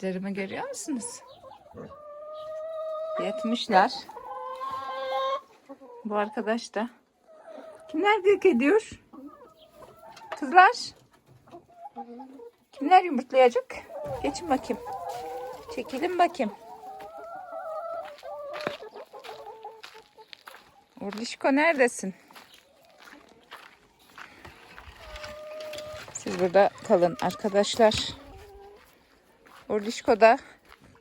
Kardeşlerimi görüyor musunuz? Yatmışlar. Bu arkadaş da. Kimler gık ediyor? Kızlar. Kimler yumurtlayacak? Geçin bakayım. Çekilin bakayım. Urlişko neredesin? Siz burada kalın arkadaşlar. Urlişko da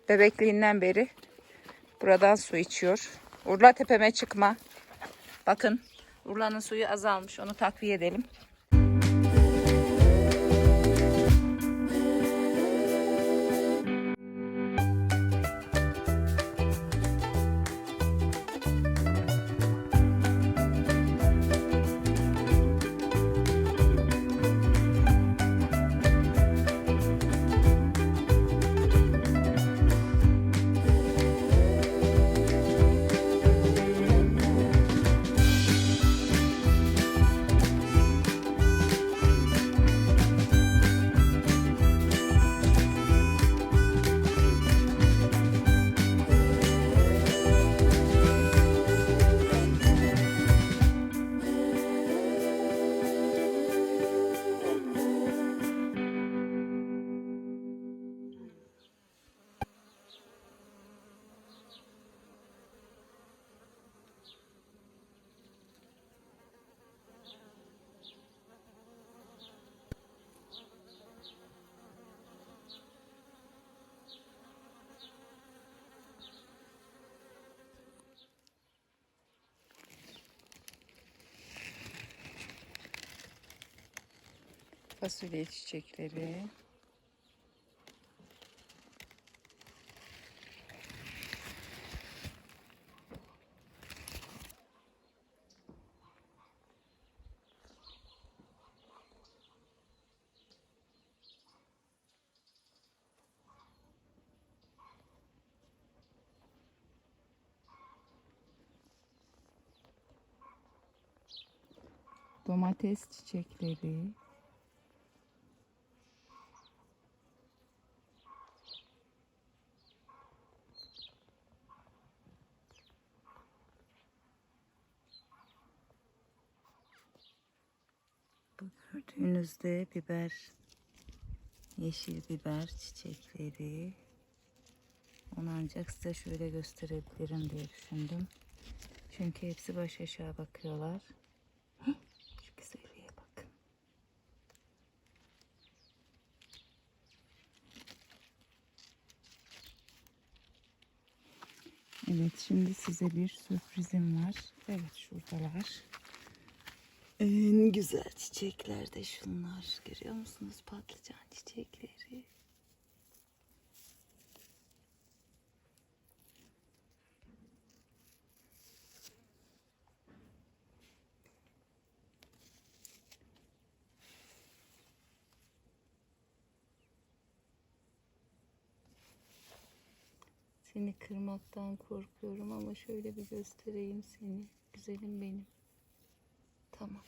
bebekliğinden beri buradan su içiyor. Urla tepeme çıkma. Bakın Urla'nın suyu azalmış. Onu takviye edelim. Fasulye çiçekleri. Domates çiçekleri. Gördüğünüzde biber, yeşil biber çiçekleri. Onu ancak size şöyle gösterebilirim diye düşündüm. Çünkü hepsi baş aşağı bakıyorlar. Şu güzelliğe bakın. Evet şimdi size bir sürprizim var. Evet şuradalar. En güzel çiçekler de şunlar. Görüyor musunuz patlıcan çiçekleri? Seni kırmaktan korkuyorum ama şöyle bir göstereyim seni. Güzelim benim. 色吗？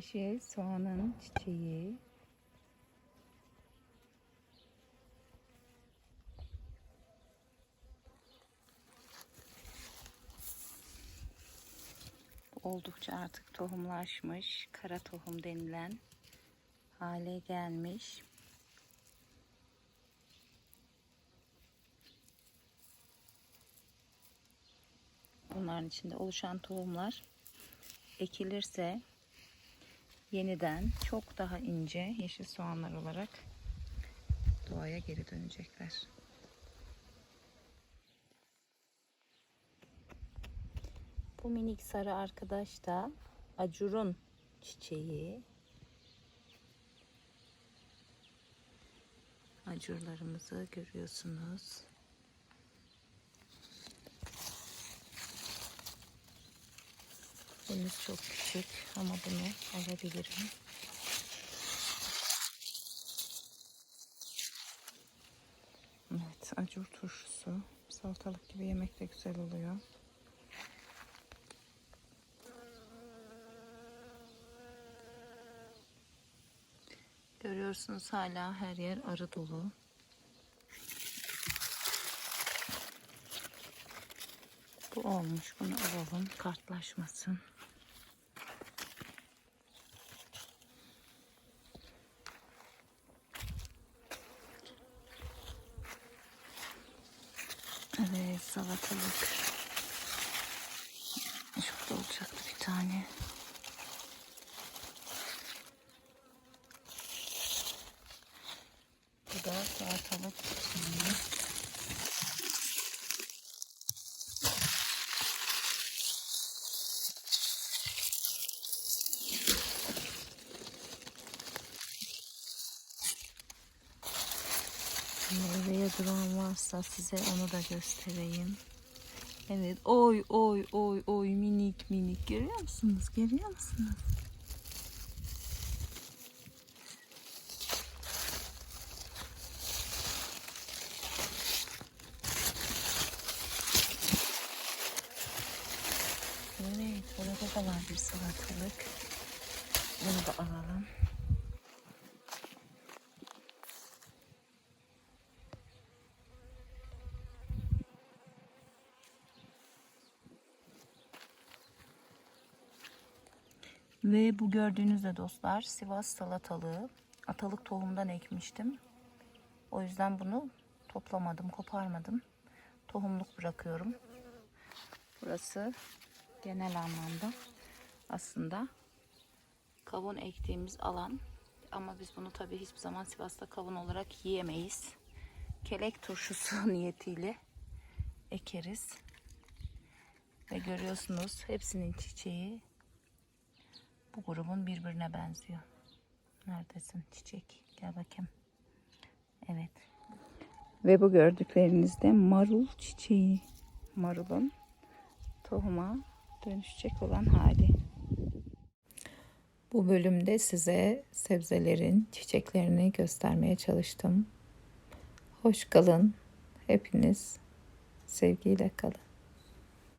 Yeşil soğanın çiçeği. Oldukça artık tohumlaşmış. Kara tohum denilen hale gelmiş. Bunların içinde oluşan tohumlar ekilirse yeniden çok daha ince yeşil soğanlar olarak doğaya geri dönecekler. Bu minik sarı arkadaş da acurun çiçeği. Acurlarımızı görüyorsunuz. Henüz çok küçük ama bunu alabilirim. Evet, acur turşusu. Salatalık gibi yemek de güzel oluyor. Görüyorsunuz hala her yer arı dolu. Bu olmuş. Bunu alalım. Kartlaşmasın. Evet salatalık. Şurada olacaktı bir tane. Bu da salatalık. çiçeği. Meyveye duran varsa size onu da göstereyim. Evet oy oy oy oy minik minik görüyor musunuz? Görüyor musunuz? Evet burada da var bir salatalık. Bunu da alalım. Ve bu gördüğünüz de dostlar Sivas salatalığı. Atalık tohumdan ekmiştim. O yüzden bunu toplamadım, koparmadım. Tohumluk bırakıyorum. Burası genel anlamda aslında kavun ektiğimiz alan. Ama biz bunu tabii hiçbir zaman Sivas'ta kavun olarak yiyemeyiz. Kelek turşusu niyetiyle ekeriz. Ve görüyorsunuz hepsinin çiçeği bu grubun birbirine benziyor. Neredesin çiçek? Gel bakayım. Evet. Ve bu gördükleriniz de marul çiçeği. Marulun tohuma dönüşecek olan hali. Bu bölümde size sebzelerin çiçeklerini göstermeye çalıştım. Hoş kalın. Hepiniz sevgiyle kalın.